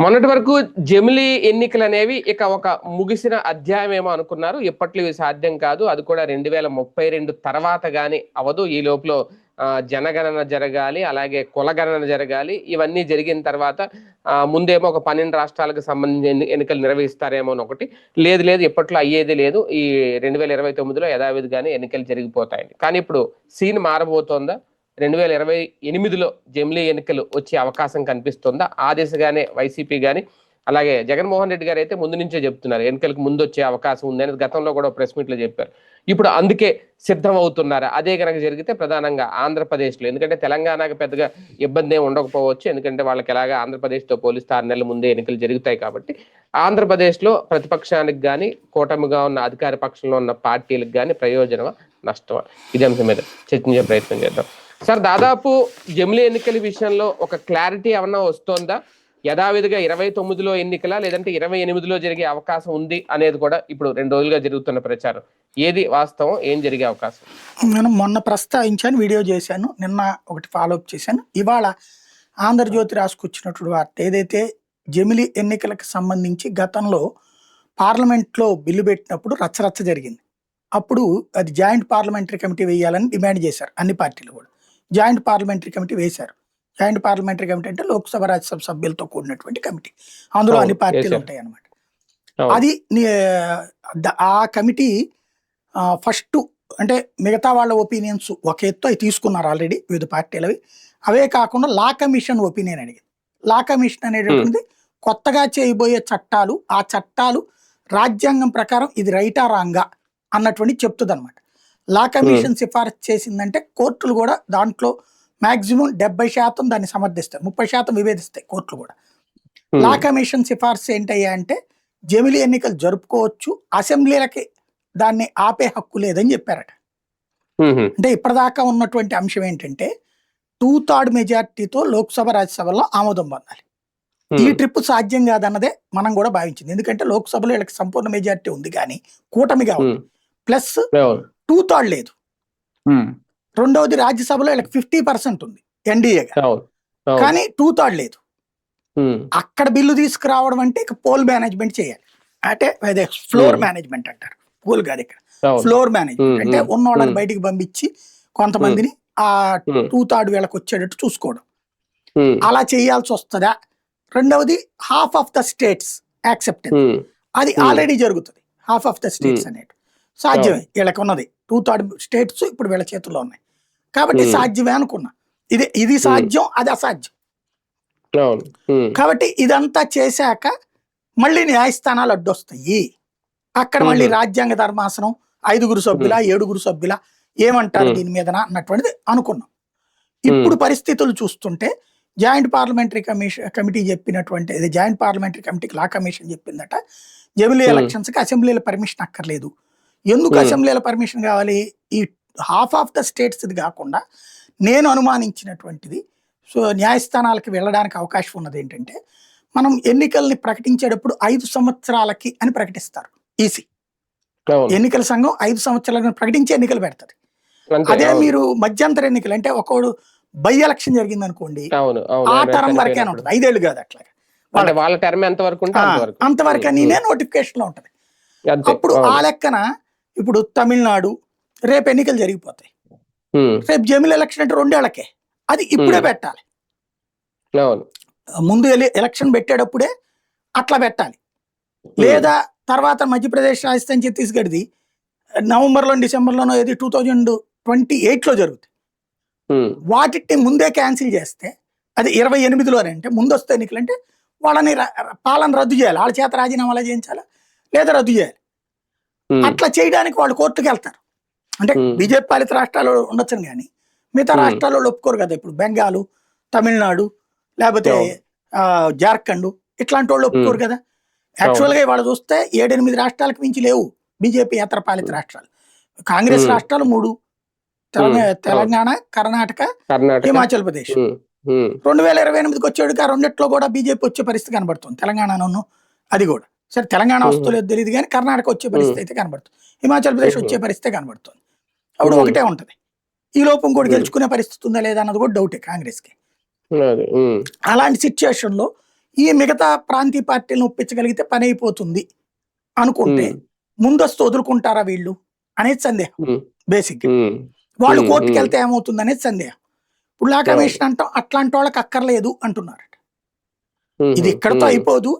మొన్నటి వరకు జమిలి ఎన్నికలు అనేవి ఇక ఒక ముగిసిన అధ్యాయం ఏమో అనుకున్నారు. ఇప్పట్లో ఇవి సాధ్యం కాదు. అది కూడా రెండు వేల ముప్పై రెండు తర్వాత గాని అవదు. ఈ లోపల జనగణన జరగాలి అలాగే కులగణన జరగాలి ఇవన్నీ జరిగిన తర్వాత ముందేమో ఒక పన్నెండు రాష్ట్రాలకు సంబంధించిన ఎన్నికలు నిర్వహిస్తారేమో అని ఒకటి. లేదు లేదు ఇప్పట్లో అయ్యేది లేదు. ఈ రెండు వేల ఇరవై తొమ్మిదిలో యథావిధిగానే ఎన్నికలు జరిగిపోతాయి కానీ ఇప్పుడు సీన్ మారబోతోందా? రెండు వేల ఇరవై ఎనిమిదిలో జమిలీ ఎన్నికలు వచ్చే అవకాశం కనిపిస్తుందా? ఆ దిశగానే వైసీపీ కానీ అలాగే జగన్మోహన్ రెడ్డి గారు అయితే ముందు నుంచే చెప్తున్నారు ఎన్నికలకు ముందు వచ్చే అవకాశం ఉంది అనేది గతంలో కూడా ప్రెస్ మీట్లో చెప్పారు. ఇప్పుడు అందుకే సిద్ధం అవుతున్నారా? అదే కనుక జరిగితే ప్రధానంగా ఆంధ్రప్రదేశ్లో ఎందుకంటే తెలంగాణకు పెద్దగా ఇబ్బంది ఏమి ఉండకపోవచ్చు ఎందుకంటే వాళ్ళకి ఎలాగా ఆంధ్రప్రదేశ్తో పోలిస్తే ఆరు నెలల ముందే ఎన్నికలు జరుగుతాయి కాబట్టి. ఆంధ్రప్రదేశ్లో ప్రతిపక్షానికి కానీ కూటమిగా ఉన్న అధికార పక్షంలో ఉన్న పార్టీలకు కానీ ప్రయోజనమా? నష్టమా? ఇదే అంశం మీద చర్చించే ప్రయత్నం చేద్దాం. సార్ దాదాపు జమిలీ ఎన్నికల విషయంలో ఒక క్లారిటీ ఏమన్నా వస్తోందా? యథావిధిగా ఇరవై తొమ్మిదిలో ఎన్నికల లేదంటే ఇరవై ఎనిమిదిలో జరిగే అవకాశం ఉంది అనేది కూడా ఇప్పుడు రెండు రోజులుగా జరుగుతున్న ప్రచారం. ఏది వాస్తవం ఏం జరిగే అవకాశం? నేను మొన్న ప్రస్తావించాను వీడియో చేశాను నిన్న ఒకటి ఫాలోఅప్ చేశాను. ఇవాళ ఆంధ్రజ్యోతి రాసుకొచ్చినటువంటి వార్త ఏదైతే జమిలి ఎన్నికలకు సంబంధించి గతంలో పార్లమెంట్లో బిల్లు పెట్టినప్పుడు రచ్చరచ్చ జరిగింది. అప్పుడు అది జాయింట్ పార్లమెంటరీ కమిటీ వేయాలని డిమాండ్ చేశారు అన్ని పార్టీలు కూడా. జాయింట్ పార్లమెంటరీ కమిటీ వేశారు. జాయింట్ పార్లమెంటరీ కమిటీ అంటే లోక్సభ రాజ్యసభ సభ్యులతో కూడినటువంటి కమిటీ. అందులో అన్ని పార్టీలు. ఉంటాయి అన్నమాట. అవును. అది ఆ కమిటీ ఫస్ట్ అంటే మిగతా వాళ్ళ ఒపీనియన్స్ ఒక ఎత్తు అవి తీసుకున్నారు ఆల్రెడీ వివిధ పార్టీలవి. అవే కాకుండా లా కమిషన్ ఒపీనియన్ అడిగింది లా కమిషన్ అనేటువంటిది కొత్తగా చేయబోయే చట్టాలు ఆ చట్టాలు రాజ్యాంగం ప్రకారం ఇది రైటా రాంగా అన్నటువంటి చెప్తుంది అనమాట లా కమిషన్ సిఫారసు చేసిందంటే కోర్టులు కూడా దాంట్లో మాక్సిమం డెబ్బై శాతం దాన్ని సమర్థిస్తాయి ముప్పై శాతం విభేదిస్తాయి కోర్టులు కూడా. లా కమిషన్ సిఫార్సు ఏంటయ్యా అంటే జమిలీ ఎన్నికలు జరుపుకోవచ్చు అసెంబ్లీలకి దాన్ని ఆపే హక్కు లేదని చెప్పారట. అంటే ఇప్పటిదాకా ఉన్నటువంటి అంశం ఏంటంటే టూ థర్డ్ మెజార్టీతో లోక్సభ రాజ్యసభలో ఆమోదం పొందాలి ఈ. ట్రిప్ సాధ్యం కాదన్నదే మనం కూడా భావించింది ఎందుకంటే లోక్సభలో వీళ్ళకి సంపూర్ణ మెజార్టీ ఉంది కానీ కూటమిగా ఉంది. ప్లస్. టూ థర్డ్ లేదు. రెండవది రాజ్యసభలో వీళ్ళకి ఫిఫ్టీ పర్సెంట్ ఉంది ఎన్డీఏగా. అవును. కానీ టూ థర్డ్ లేదు. అక్కడ బిల్లు తీసుకురావడం అంటే ఇక పోల్ మేనేజ్మెంట్ చేయాలి అంటే అదే ఫ్లోర్. మేనేజ్మెంట్ అంటారు పోల్ కాదు ఇక్కడ. ఫ్లోర్ మేనేజ్మెంట్ అంటే ఉన్న వాళ్ళని. బయటికి పంపించి కొంతమందిని ఆ. టూ థర్డ్ వీళ్ళకి వచ్చేటట్టు చూసుకోవడం. అలా చేయాల్సి వస్తుందా రెండవది half of the states accepted. అది. ఆల్రెడీ జరుగుతుంది హాఫ్ ఆఫ్ ద స్టేట్స్. అనేది సాధ్యమే వీళ్ళకి ఉన్నది టూ థర్డ్ స్టేట్స్ ఇప్పుడు వీళ్ళ చేతుల్లో ఉన్నాయి. కాబట్టి. సాధ్యమే అనుకున్నా. ఇది ఇది సాధ్యం అది అసాధ్యం. కాబట్టి ఇదంతా చేశాక మళ్ళీ న్యాయస్థానాలు అడ్డొస్తాయి. అక్కడ మళ్ళీ. రాజ్యాంగ ధర్మాసనం ఐదుగురు సభ్యుల ఏడుగురు సభ్యుల ఏమంటారు. దీని మీద అన్నటువంటిది అనుకున్నాం. ఇప్పుడు పరిస్థితులు చూస్తుంటే జాయింట్ పార్లమెంటరీ కమిషన్ కమిటీ చెప్పినటువంటి జాయింట్ పార్లమెంటరీ కమిటీకి లా కమిషన్ చెప్పిందట జమిలీ మ్మ్. ఎలక్షన్స్కి అసెంబ్లీల పర్మిషన్ అక్కర్లేదు. ఎందుకు మ్మ్. అసెంబ్లీల పర్మిషన్ కావాలి? ఈ హాఫ్ ఆఫ్ ద స్టేట్స్ ఇది కాకుండా నేను అనుమానించినటువంటిది సో న్యాయస్థానాలకు వెళ్ళడానికి అవకాశం ఉన్నది ఏంటంటే మనం ఎన్నికల్ని ప్రకటించేటప్పుడు ఐదు సంవత్సరాలకి అని ప్రకటిస్తారు. ఈసీ. ఎన్నికల సంఘం ఐదు సంవత్సరాలను ప్రకటించి ఎన్నికలు పెడతది. అంతే, అదే. మీరు మధ్యంతర ఎన్నికలు అంటే ఒకడు బై ఎలక్షన్ జరిగింది అనుకోండి ఆ టర్మ్ వరకే. ఉంటుంది. ఐదేళ్ళు కాదు అట్లా. అంటే వాళ్ళ టర్మ్ ఎంత వరకు అంతవరకు. నేనే నోటిఫికేషన్లో ఉంటది. అప్పుడు ఆ. లెక్కన ఇప్పుడు తమిళనాడు రేపు ఎన్నికలు జరిగిపోతాయి. రేపు జమిల్ ఎలక్షన్ అంటే రెండేళ్ళకే. అది ఇప్పుడే. పెట్టాలి. ముందు ఎలి- ఎలక్షన్ పెట్టేటప్పుడే అట్లా పెట్టాలి. లేదా తర్వాత మధ్యప్రదేశ్ రాజస్థాన్ ఛత్తీస్గఢ్ది నవంబర్లో డిసెంబర్లోనో ఏది టూ థౌజండ్ ట్వంటీ ఎయిట్లో జరుగుతుంది. వాటిని ముందే క్యాన్సిల్ చేస్తే అది ఇరవై ఎనిమిదిలోనే అంటే ముందు వస్తే ఎన్నికలు అంటే వాళ్ళని పాలన రద్దు చేయాలి. వాళ్ళ చేత రాజీనామాలు చేయించాలా? లేదా రద్దు చేయాలి. అట్లా చేయడానికి వాళ్ళు కోర్టుకు వెళ్తారు అంటే. బీజేపీ పాలిత రాష్ట్రాలు ఉండొచ్చును కానీ మిగతా. రాష్ట్రాల్లో ఒప్పుకోరు కదా ఇప్పుడు. బెంగాలు తమిళనాడు లేకపోతే జార్ఖండ్ ఇట్లాంటి వాళ్ళు ఒప్పుకోరు కదా. యాక్చువల్గా ఇవాళ చూస్తే ఏడెనిమిది రాష్ట్రాలకు మించి లేవు. బీజేపీ ఏతర పాలిత రాష్ట్రాలు. కాంగ్రెస్. రాష్ట్రాలు మూడు. తెలంగాణ కర్ణాటక హిమాచల్ ప్రదేశ్. రెండు వేల ఇరవై ఎనిమిదికి ఆ రెండిట్లో కూడా బీజేపీ వచ్చే పరిస్థితి కనబడుతుంది. తెలంగాణను అది కూడా. సరే తెలంగాణ Mhm. వస్తుందో లేదో తెలియదు కానీ కర్ణాటక వచ్చే పరిస్థితి అయితే కనబడుతుంది. హిమాచల్ ప్రదేశ్. వచ్చే పరిస్థితి కనబడుతుంది. అప్పుడు. ఒకటే ఉంటది. ఈ లోపు ఇంకోటి Mhm. గెలుచుకునే పరిస్థితి ఉందా లేదా అన్నది కూడా డౌటే కాంగ్రెస్కి అది హ్మ్. అలాంటి సిచ్యుయేషన్లో ఈ మిగతా ప్రాంతీయ పార్టీలను ఒప్పించగలిగితే పని అయిపోతుంది అనుకుంటే ముందస్తు వదులుకుంటారా వీళ్ళు? అనేది సందేహం బేసిక్ వాళ్ళు కోర్టుకి. వెళ్తే ఏమవుతుంది అనేది సందేహం. ఇప్పుడు లా కమిషన్ అంటాం అట్లాంటి వాళ్ళకి అక్కర్లేదు అంటున్నారు. ఉమ్, ఇది ఇక్కడతో అయిపోదు.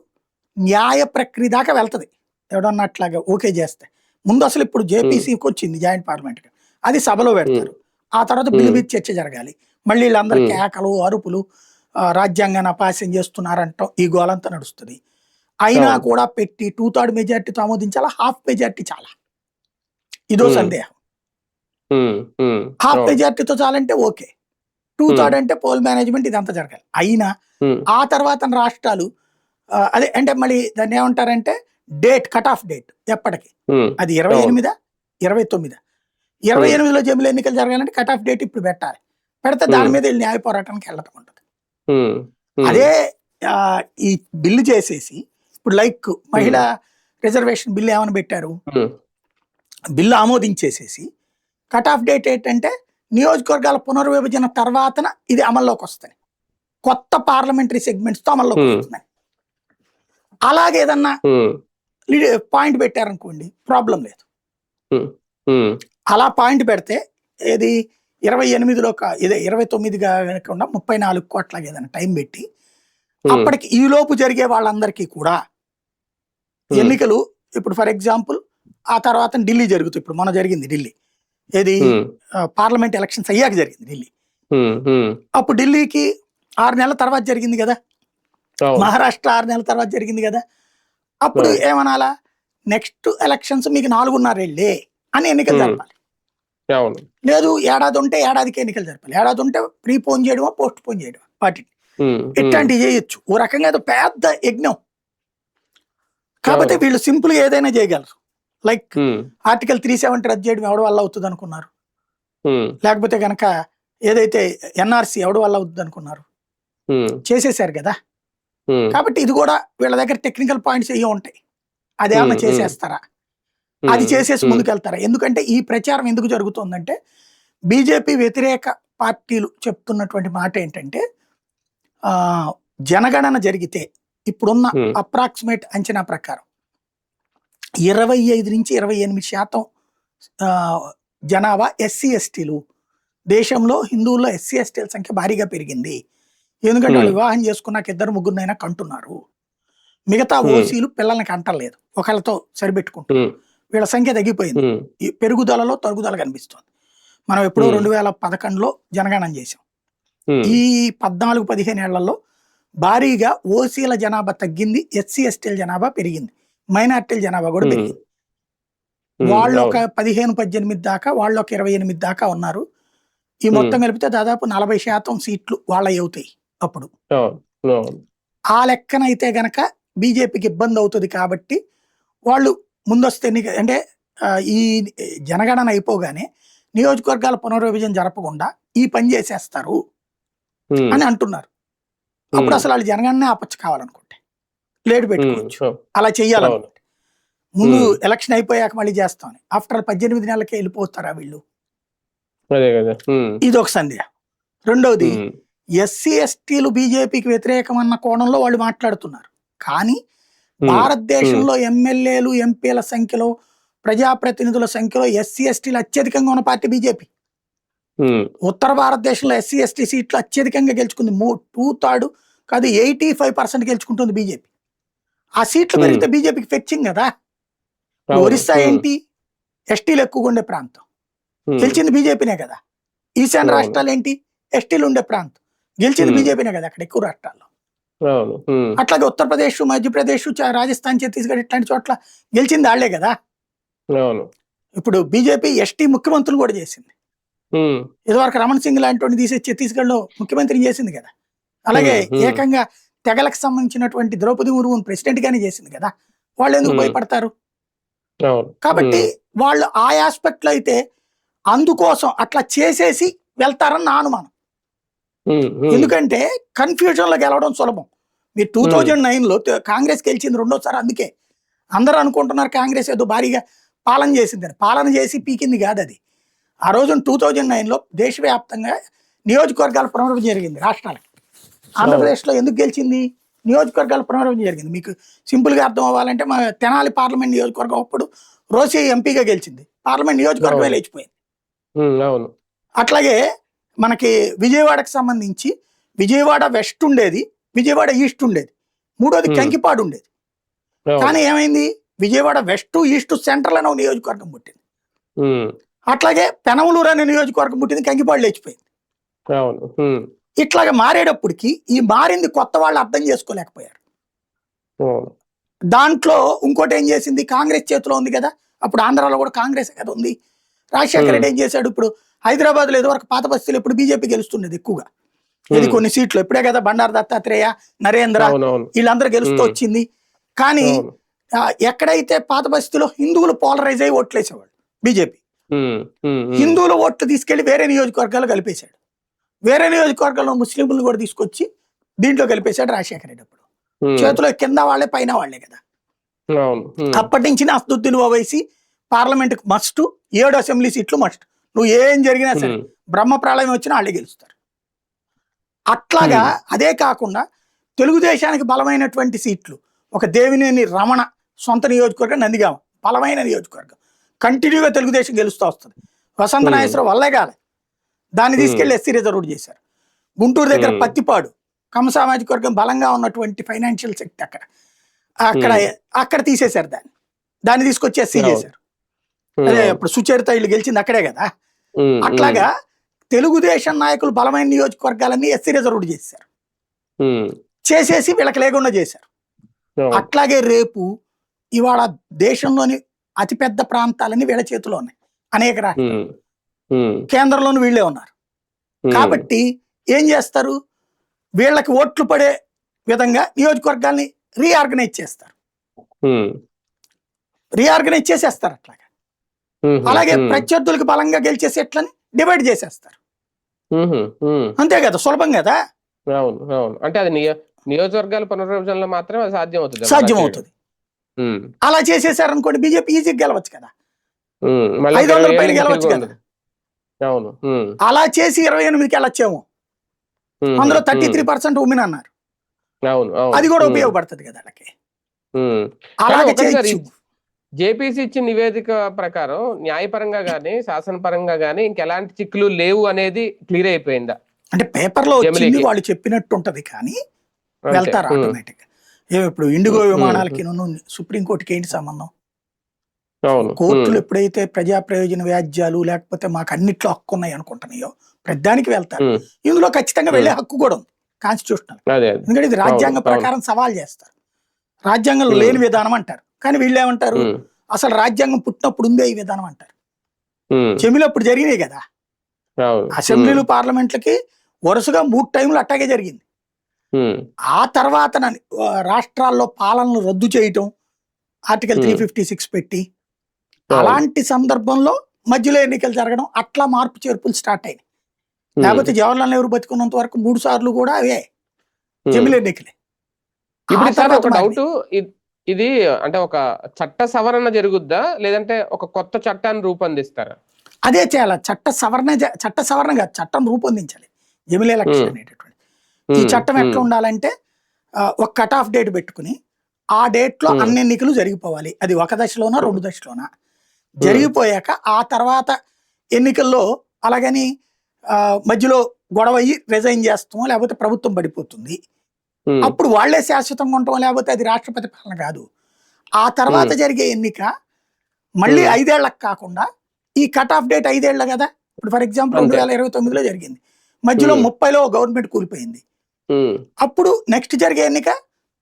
న్యాయ ప్రక్రియ దాకా వెళ్తది. ఎవడన్నా అట్లాగా ఓకే చేస్తే. ముందు అసలు ఇప్పుడు జేపీసీకి వచ్చింది జాయింట్ పార్లమెంట్ అది సభలో పెడతారు. ఆ తర్వాత బిల్లు. మీద చర్చ జరగాలి. మళ్ళీ వీళ్ళందరూ. కేకలు అరుపులు రాజ్యాంగాన్ని అపాస్యం చేస్తున్నారంటాం ఈ గోలంతా నడుస్తుంది. అయినా. కూడా పెట్టి టూ థర్డ్ మెజార్టీతో ఆమోదించాలా? హాఫ్ మెజార్టీ చాలా. ఇదో. సందేహం. హాఫ్. మెజార్టీతో చాలంటే ఓకే. టూ. థర్డ్ అంటే పోల్ మేనేజ్మెంట్ ఇదంతా జరగాలి. అయినా ఆ తర్వాత రాష్ట్రాలు అదే అంటే మళ్ళీ దాన్ని ఏమంటారంటే డేట్ కట్ ఆఫ్ డేట్ ఎప్పటికి? అది ఇరవై. ఎనిమిదా? ఇరవై తొమ్మిదా? ఇరవై. ఎనిమిదిలో జమిలి ఎన్నికలు జరగాలంటే కట్ ఆఫ్ డేట్ ఇప్పుడు పెట్టాలి. పెడితే దాని. మీద వీళ్ళు న్యాయ పోరాటానికి వెళ్ళటం ఉంటుంది. అదే ఈ బిల్లు చేసేసి ఇప్పుడు లైక్ మహిళా రిజర్వేషన్ బిల్లు ఏమని పెట్టారు? బిల్లు ఆమోదించేసేసి కట్ ఆఫ్ డేట్ ఏంటంటే నియోజకవర్గాల పునర్విభజన తర్వాతన ఇది అమల్లోకి వస్తాయి. కొత్త పార్లమెంటరీ సెగ్మెంట్స్తో అమల్లోకి. వస్తున్నాయి. అలాగే ఏదన్నా పాయింట్ పెట్టారనుకోండి ప్రాబ్లం లేదు. అలా పాయింట్ పెడితే ఏది ఇరవై ఎనిమిదిలో ఇదే ఇరవై తొమ్మిదిగా కాకుండా ముప్పై నాలుగు కోట్ల ఏదైనా టైం పెట్టి అప్పటికి ఈ లోపు జరిగే వాళ్ళందరికీ కూడా. ఎన్నికలు ఇప్పుడు ఫర్ ఎగ్జాంపుల్ ఆ తర్వాత ఢిల్లీ జరుగుతుంది ఇప్పుడు మన జరిగింది ఢిల్లీ. ఏది పార్లమెంట్ ఎలక్షన్స్ అయ్యాక జరిగింది ఢిల్లీ. అప్పుడు ఢిల్లీకి ఆరు నెలల తర్వాత జరిగింది కదా. మహారాష్ట్ర ఆరు నెలల తర్వాత జరిగింది కదా. అప్పుడు. ఏమనాలా? నెక్స్ట్ ఎలక్షన్స్ మీకు నాలుగున్నర వెళ్ళే అని ఎన్నికలు. జరపాలి. లేదు ఏడాది ఉంటే ఏడాదికి ఎన్నికలు జరపాలి. ఏడాది ఉంటే ప్రీ పోన్ చేయడమా పోస్ట్ పోన్ చేయడమా ఉమ్, ఇట్లాంటివి చేయొచ్చు? ఓ రకంగా ఏదో పెద్ద యజ్ఞం. కాకపోతే అవును. వీళ్ళు సింపుల్గా ఏదైనా చేయగలరు. లైక్ ఆర్టికల్ త్రీ సెవెంటీ రద్దు చేయడం ఎవడి వల్ల అవుతుంది అనుకున్నారు? లేకపోతే గనక ఏదైతే ఎన్ఆర్సీ ఎవడి వల్ల అవుతుంది అనుకున్నారు? చేసేసారు కదా. కాబట్టి ఇది కూడా వీళ్ళ దగ్గర టెక్నికల్ పాయింట్స్ ఏవో ఉంటాయి. అదేమన్నా చేసేస్తారా? అది చేసేసి ముందుకెళ్తారా? ఎందుకంటే ఈ ప్రచారం ఎందుకు జరుగుతుందంటే బీజేపీ వ్యతిరేక పార్టీలు చెప్తున్నటువంటి మాట ఏంటంటే ఆ జనగణన జరిగితే ఇప్పుడున్న. అప్రాక్సిమేట్ అంచనా ప్రకారం ఇరవై ఐదు నుంచి ఇరవై ఎనిమిది శాతం జనాభా ఎస్సీ ఎస్టీలు దేశంలో హిందువుల్లో ఎస్సీ ఎస్టీల సంఖ్య భారీగా పెరిగింది. ఎందుకంటే వాళ్ళు. వివాహం చేసుకున్నాక ఇద్దరు ముగ్గురునైనా కంటున్నారు. మిగతా. ఓసీలు పిల్లల్ని కంటలేదు. ఒకళ్ళతో సరిపెట్టుకుంటారు వీళ్ళ సంఖ్య తగ్గిపోయింది. ఈ పెరుగుదలలో తరుగుదల కనిపిస్తుంది. మనం ఎప్పుడో. రెండు వేల పదకొండులో జనగణన చేసాం ఈ పద్నాలుగు పదిహేను ఏళ్ళలో భారీగా ఓసీల జనాభా తగ్గింది. ఎస్సీ ఎస్టీల జనాభా పెరిగింది. మైనార్టీల జనాభా కూడా పెరిగింది. వాళ్ళు ఒక. పదిహేను పద్దెనిమిది దాకా వాళ్ళు ఒక ఇరవై ఎనిమిది దాకా ఉన్నారు. ఈ మొత్తం కలిపితే దాదాపు నలభై శాతం సీట్లు వాళ్ళ అవుతాయి. అప్పుడు. ఆ లెక్కనైతే గనక బీజేపీకి ఇబ్బంది అవుతుంది కాబట్టి వాళ్ళు ముందస్తు ఎన్నిక అంటే ఈ జనగణన అయిపోగానే నియోజకవర్గాల పునర్విభజన జరపకుండా ఈ పని చేసేస్తారు అని అంటున్నారు. అప్పుడు అసలు వాళ్ళు జనగణనే ఆపచ్చు కావాలనుకుంటే. లేట్ పెట్టుకోవచ్చు. అలా చెయ్యాలనుకుంటే. ముందు. ఎలక్షన్ అయిపోయాక మళ్ళీ చేస్తామని ఆఫ్టర్ పద్దెనిమిది నెలలకే వెళ్ళిపోతారా వీళ్ళు? ఇది ఒక సందేహం. రెండవది ఎస్సీ ఎస్టీలు బీజేపీకి వ్యతిరేకం అన్న కోణంలో వాళ్ళు మాట్లాడుతున్నారు. కానీ ఉమ్, భారతదేశంలో ఎమ్మెల్యేలు ఎంపీల సంఖ్యలో ప్రజాప్రతినిధుల సంఖ్యలో ఎస్సీ ఎస్టీలు అత్యధికంగా ఉన్న పార్టీ బీజేపీ. ఉమ్, ఉత్తర భారతదేశంలో ఎస్సీ ఎస్టీ సీట్లు అత్యధికంగా గెలుచుకుంది. మూ టూ థర్డ్ కాదు ఎయిటీ ఫైవ్ పర్సెంట్ గెలుచుకుంటుంది బీజేపీ. ఆ సీట్లు Hmm. పెరిగితే బీజేపీకి ఫెచ్చింగ్ కదా. ఒరిస్సా ఏంటి? ఎస్టీలు ఎక్కువగా ఉండే ప్రాంతం గెలిచింది బీజేపీనే కదా? ఈశాన్య. రాష్ట్రాలు ఏంటి? ఎస్టీలు ఉండే ప్రాంతం. గెలిచింది. బీజేపీనే కదా అక్కడ ఎక్కువ రాష్ట్రాల్లో. అట్లాగే ఉత్తరప్రదేశ్ మధ్యప్రదేశ్ చ- రాజస్థాన్ ఛత్తీస్గఢ్ ఇట్లాంటి చోట్ల గెలిచింది వాళ్ళే కదా. ఇప్పుడు బీజేపీ ఎస్టీ ముఖ్యమంత్రులు కూడా చేసింది. ఇదివరకు రమణ్ సింగ్ లాంటి వాడిని తీసి ఛత్తీస్గఢ్లో ముఖ్యమంత్రిని చేసింది కదా. అలాగే. ఏకంగా తెగలకు సంబంధించినటువంటి ద్రౌపది ముర్ముని ప్రెసిడెంట్ గానే చేసింది కదా. వాళ్ళు ఎందుకు. భయపడతారు? కాబట్టి వాళ్ళు ఆ ఆస్పెక్ట్లో అయితే అందుకోసం అట్లా చేసేసి వెళ్తారని నా అనుమానం. ఎందుకంటే కన్ఫ్యూజన్లో గెలవడం సులభం. మీరు టూ. థౌజండ్ నైన్లో తె- కాంగ్రెస్ గెలిచింది రెండోసారి అందుకే. అందరూ అనుకుంటున్నారు కాంగ్రెస్ ఏదో భారీగా పాలన చేసిందని. పాలన చేసి పీకింది కాదు అది ఆ రోజు టూ థౌజండ్ నైన్లో దేశవ్యాప్తంగా నియోజకవర్గాల పునర్విభజన జరిగింది రాష్ట్రాలకి. ఆంధ్రప్రదేశ్లో ఎందుకు గెలిచింది? నియోజకవర్గాల పునర్విభజన జరిగింది. మీకు సింపుల్గా అర్థం అవ్వాలంటే మా తెనాలి పార్లమెంట్ నియోజకవర్గం అప్పుడు రోసి ఎంపీగా గెలిచింది. పార్లమెంట్ నియోజకవర్గమే అవును. లేచిపోయింది. అట్లాగే మనకి విజయవాడకి సంబంధించి విజయవాడ వెస్ట్ ఉండేది విజయవాడ ఈస్ట్ ఉండేది. మూడోది. కంకిపాడు ఉండేది. కానీ ఏమైంది? విజయవాడ వెస్ట్ ఈస్ట్ సెంట్రల్ అనే నియోజకవర్గం పుట్టింది. అట్లాగే పెనమలూరు అనే నియోజకవర్గం పుట్టింది కంకిపాడు లేచిపోయింది. ఇట్లాగే మారేటప్పటికి ఈ మారింది కొత్త వాళ్ళు అర్థం చేసుకోలేకపోయారు. దాంట్లో ఇంకోటి ఏం చేసింది? కాంగ్రెస్ చేతిలో ఉంది కదా అప్పుడు ఆంధ్రాలో కూడా కాంగ్రెస్ కదా ఉంది. రాజశేఖర. రెడ్డి ఏం చేశాడు ఇప్పుడు? హైదరాబాద్లో ఏదో పాత బస్తీలు ఇప్పుడు బీజేపీ గెలుస్తుండేది ఎక్కువగా. ఇది. కొన్ని సీట్లు. ఇప్పుడే కదా బండారు దత్తాత్రేయ నరేంద్ర వీళ్ళందరూ గెలుస్తూ. వచ్చింది. కానీ ఎక్కడైతే పాత బస్తీలో హిందువులు పోలరైజ్ అయ్యి ఓట్లేసేవాళ్ళు బీజేపీ హిందువుల ఓట్లు తీసుకెళ్ళి వేరే నియోజకవర్గాలు కలిపేశాడు. వేరే నియోజకవర్గాల్లో ముస్లింలు కూడా తీసుకొచ్చి దీంట్లో కలిపేశాడు రాజశేఖర రెడ్డి అప్పుడు. చేతిలో కింద వాళ్ళే పైన వాళ్ళే కదా. అప్పటి నుంచి అసదుద్దీన్ ఓవైసీ పార్లమెంట్ మస్ట్ ఏడు అసెంబ్లీ సీట్లు మస్ట్ నువ్వు ఏం జరిగినా సరే బ్రహ్మ ప్రళయం వచ్చినా వాళ్ళే గెలుస్తారు. అట్లాగా అదే కాకుండా తెలుగుదేశానికి బలమైనటువంటి సీట్లు ఒక దేవినేని రమణ సొంత నియోజకవర్గం నందిగామ బలమైన నియోజకవర్గం. కంటిన్యూగా తెలుగుదేశం గెలుస్తూ వస్తుంది. వసంత. నాగేశ్వరరావు వల్లే కాలే. దాన్ని తీసుకెళ్ళి ఎస్సీ రిజర్వ్ చేశారు. గుంటూరు దగ్గర. పత్తిపాడు కమ సామాజిక వర్గం బలంగా ఉన్నటువంటి ఫైనాన్షియల్ శక్తి అక్కడ. అక్కడ అక్కడ తీసేశారు దాన్ని. దాన్ని తీసుకొచ్చి ఎస్సీ. చేశారు. ఇప్పుడు సుచరిత ఇల్లు గెలిచింది అక్కడే కదా. అట్లాగా తెలుగుదేశం నాయకులు బలమైన నియోజకవర్గాలన్నీ ఎస్సీ రిజర్వ్ చేశారు. చేసేసి వీళ్ళకి లేకుండా చేశారు. అట్లాగే రేపు ఇవాళ దేశంలోని అతిపెద్ద ప్రాంతాలన్నీ వీళ్ళ చేతిలో ఉన్నాయి. అనేక రాష్ట్రాలు. కేంద్రంలోని వీళ్ళే ఉన్నారు. కాబట్టి ఏం చేస్తారు? వీళ్ళకి ఓట్లు పడే విధంగా నియోజకవర్గాల్ని రీఆర్గనైజ్ చేస్తారు. రీఆర్గనైజ్ చేసేస్తారు అట్లాగా. ఉమ్, అలాగే ప్రత్యర్థులకు బలంగా గెలిచే సీట్లని డివైడ్ చేసేస్తారు. అంతే కదా సులభం కదా? అవును అవును. అంటే అది నియో నియోజకవర్గాల పునర్విభజనలో మాత్రమే సాధ్యం అవుతుంది సాధ్యం. అవుతుంది అలా చేసేసారు అనుకోండి బీజేపీ ఈజీగా గెలవచ్చు కదా. ఐదు వందల పైన గెలవచ్చు కదా. అవును అలా చేసి ఇరవై ఎనిమిదికి వెళ్ళొచ్చేమో. అందులో థర్టీ త్రీ పర్సెంట్ ఉమెన్ అన్నారు. అది కూడా ఉపయోగపడుతుంది కదా వాళ్ళకి. అలాగే చేయొచ్చు. జేపీసీ ఇచ్చిన నివేదిక ప్రకారం న్యాయపరంగా గానీ శాసనపరంగా గానీ ఇంకెలాంటి చిక్కులు లేవు అనేది క్లియర్ అయిపోయిందా? అంటే పేపర్లో వచ్చింది జమిలీకి. వాళ్ళు చెప్పినట్టు ఉంటది కానీ. వెళ్తారు ఆటోమేటిక్ ఇప్పుడు ఇండిగో విమానాలకి సుప్రీంకోర్టుకి ఏంటి సంబంధం? కోర్టులు ఎప్పుడైతే ప్రజా ప్రయోజన వ్యాజ్యాలు లేకపోతే మాకు అన్నిట్లో హక్కు ఉన్నాయి అనుకుంటున్నాయో ప్రతిదానికి వెళ్తారు. ఇందులో ఖచ్చితంగా వెళ్ళే హక్కు కూడా ఉంది. కాన్స్టిట్యూషనల్. ఎందుకంటే ఇది రాజ్యాంగ ప్రకారం సవాల్ చేస్తారు. రాజ్యాంగంలో. లేని విధానం అంటారు. కానీ వీళ్ళు ఏమంటారు? అసలు రాజ్యాంగం పుట్టినప్పుడు ఉందే ఈ విధానం అంటారు. జమిలో అప్పుడు జరిగినాయి కదా. అసెంబ్లీలు పార్లమెంట్లకి వరుసగా మూడు టైంలు అట్టాగే జరిగింది. ఆ తర్వాత రాష్ట్రాల్లో పాలనలు రద్దు చేయటం ఆర్టికల్. త్రీ ఫిఫ్టీ సిక్స్ పెట్టి అలాంటి సందర్భంలో మధ్యలో ఎన్నికలు జరగడం అట్లా మార్పు చేర్పులు స్టార్ట్ అయినాయి. లేకపోతే జవహర్లాల్ నెహ్రూ బతుకున్నంత వరకు మూడు సార్లు కూడా అవే. జమిలి ఎన్నికలే. ఇప్పుడు. డౌట్ ఇది అంటే ఒక చట్ట సవరణ జరుగుద్దా? లేదంటే ఒక కొత్త చట్టాన్ని రూపొందిస్తారా? అదే చేయాలి? చట్ట సవరణ చట్ట సవరణ కాదు చట్టం రూపొందించాలి. జమిలి ఎలక్షన్. అనేటటువంటి. ఈ చట్టం ఎట్లా ఉండాలంటే ఒక కట్ ఆఫ్ డేట్ పెట్టుకుని ఆ డేట్లో Hmm. అన్ని ఎన్నికలు జరిగిపోవాలి. అది ఒక దశలోనా రెండు దశలోనా? జరిగిపోయాక ఆ తర్వాత ఎన్నికల్లో అలాగని మధ్యలో గొడవ అయ్యి రిజైన్ చేస్తాం లేకపోతే ప్రభుత్వం పడిపోతుంది. అప్పుడు వాళ్ళే శాశ్వతంగా ఉంటాం లేకపోతే అది రాష్ట్రపతి పాలన కాదు ఆ తర్వాత. జరిగే ఎన్నిక మళ్ళీ. ఐదేళ్ళకు కాకుండా ఈ కట్ ఆఫ్ డేట్ ఐదేళ్ళ కదా ఇప్పుడు ఫర్ ఎగ్జాంపుల్ రెండు. వేల ఇరవై తొమ్మిదిలో జరిగింది మధ్యలో. ముప్పైలో గవర్నమెంట్ కూలిపోయింది. అప్పుడు నెక్స్ట్ జరిగే ఎన్నిక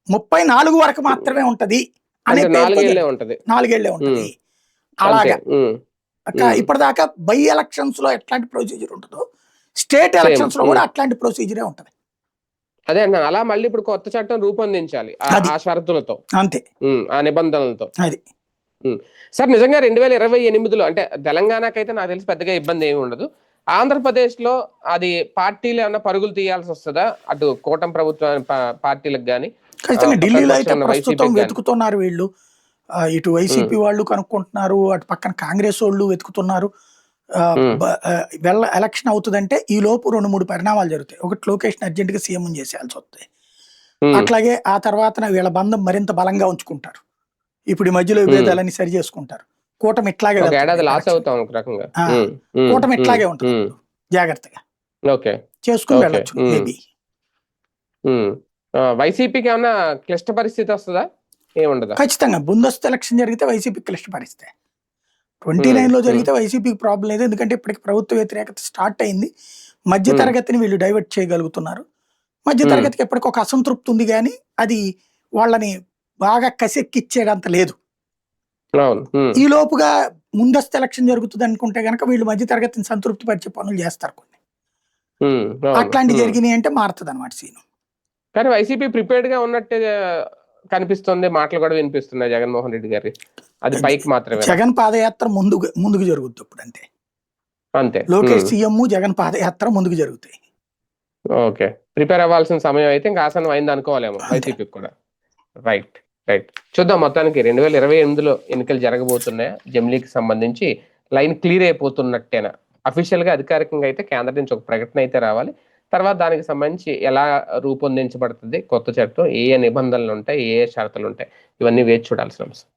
ముప్పై నాలుగు వరకు మాత్రమే ఉంటది అనే నాలుగేళ్ళే. ఉంటది. అలాగా. ఇప్పటిదాకా బై ఎలక్షన్స్లో ఎట్లాంటి ప్రొసీజర్ ఉంటుందో స్టేట్ ఎలక్షన్స్లో. కూడా అట్లాంటి ప్రొసీజరే ఉంటది అదే అన్న అలా మళ్ళీ ఇప్పుడు కొత్త చట్టం రూపొందించాలి ఆ- షరతులతో. అంతే. ఆ నిబంధనలతో. అది. సార్ నిజంగా రెండు వేల ఇరవై ఎనిమిదిలో అంటే తెలంగాణకైతే నాకు తెలిసి పెద్దగా ఇబ్బంది ఏమి ఉండదు. ఆంధ్రప్రదేశ్లో అది పార్టీలు ఏమన్నా పరుగులు తీయాల్సి వస్తుందా? అటు కూటమి ప్రభుత్వ పార్టీలకు గాని ఖచ్చితంగా ఢిల్లీలో అయితే ప్రస్తుతం. వెతుకుతున్నారు వీళ్ళు. ఇటు వైసీపీ వాళ్ళు కనుక్కుంటున్నారు అటు పక్కన కాంగ్రెస్ వాళ్ళు వెతుకుతున్నారు. వెళ్ళ ఎలక్షన్ అవుతుందంటే ఈ లోపు రెండు మూడు పరిణామాలు జరుగుతాయి. ఒకటి లోకేష్ అర్జెంట్గా సీఎం చేసేయాల్సి వస్తాయి. ఉమ్, అట్లాగే ఆ తర్వాత వీళ్ళ బంధం మరింత బలంగా ఉంచుకుంటారు. ఇప్పుడు ఈ మధ్యలో. విభేదాలన్నీ సరి చేసుకుంటారు. కూటమి ఇట్లాగే కూటమి ఇట్లాగే ఉంటుంది. జాగ్రత్తగా. చేసుకుని. వెళ్ళొచ్చు. మేబీ. వైసీపీకి ఏమన్నా క్లిష్ట పరిస్థితి వస్తుందా? ఏముండదా? ఖచ్చితంగా. ముందస్తు ఎలక్షన్ జరిగితే వైసీపీ క్లిష్ట పరిస్థితి. Twenty Hmm. నైన్లో జరిగితే వైసీపీకి ప్రాబ్లం లేదు. ఎందుకంటే ఇప్పటికి ప్రభుత్వ వ్యతిరేకత స్టార్ట్ అయింది. మధ్య Hmm. తరగతిని వీళ్ళు డైవర్ట్ చేయగలుగుతున్నారు. మధ్య Hmm. తరగతికి ఎప్పటికి ఒక అసంతృప్తి ఉంది కానీ అది వాళ్ళని బాగా కసెక్కిచ్చేటంత లేదు. ఈ లోపుగా ముందస్తు ఎలక్షన్ జరుగుతుంది అనుకుంటే కనుక వీళ్ళు మధ్య తరగతిని సంతృప్తి పరిచే పనులు చేస్తారు కొన్ని. ఉమ్, అవును, అట్లాంటి ఉమ్. జరిగినాయి అంటే మారుతుంది అనమాట సీన్. కానీ వైసీపీ ప్రిపేర్డ్గా ఉన్నట్టే కనిపిస్తుంది మాటలు కూడా వినిపిస్తున్నాయి జగన్మోహన్ రెడ్డి గారి. అది పైకి మాత్రమే. జగన్ పాదయాత్ర ముందుకు ముందుకు జరుగుతుంది ఇప్పుడు అంతే. అంతే. లోకేష్ సీఎం జగన్ పాదయాత్ర ముందుకు జరుగుతాయి. ఓకే. ప్రిపేర్ అవ్వాల్సిన సమయం అయితే ఇంకా ఆసనం అయింది అనుకోవాలేమో. వైసీపీ కూడా. Right right. చూద్దాం మొత్తానికి రెండు వేల ఇరవై ఎనిమిదిలో ఎన్నికలు జరగబోతున్నాయా? జమిలీకి సంబంధించి లైన్ క్లియర్ అయిపోతున్నట్టేనా? అఫీషియల్గా అధికారికంగా అయితే కేంద్రం నుంచి ఒక ప్రకటన అయితే రావాలి. తర్వాత దానికి సంబంధించి ఎలా రూపొందించబడుతుంది కొత్త చట్టం ఏ ఏ నిబంధనలు ఉంటాయి ఏ ఏ షరతులు ఉంటాయి ఇవన్నీ వేచి చూడాల్సిన అంశం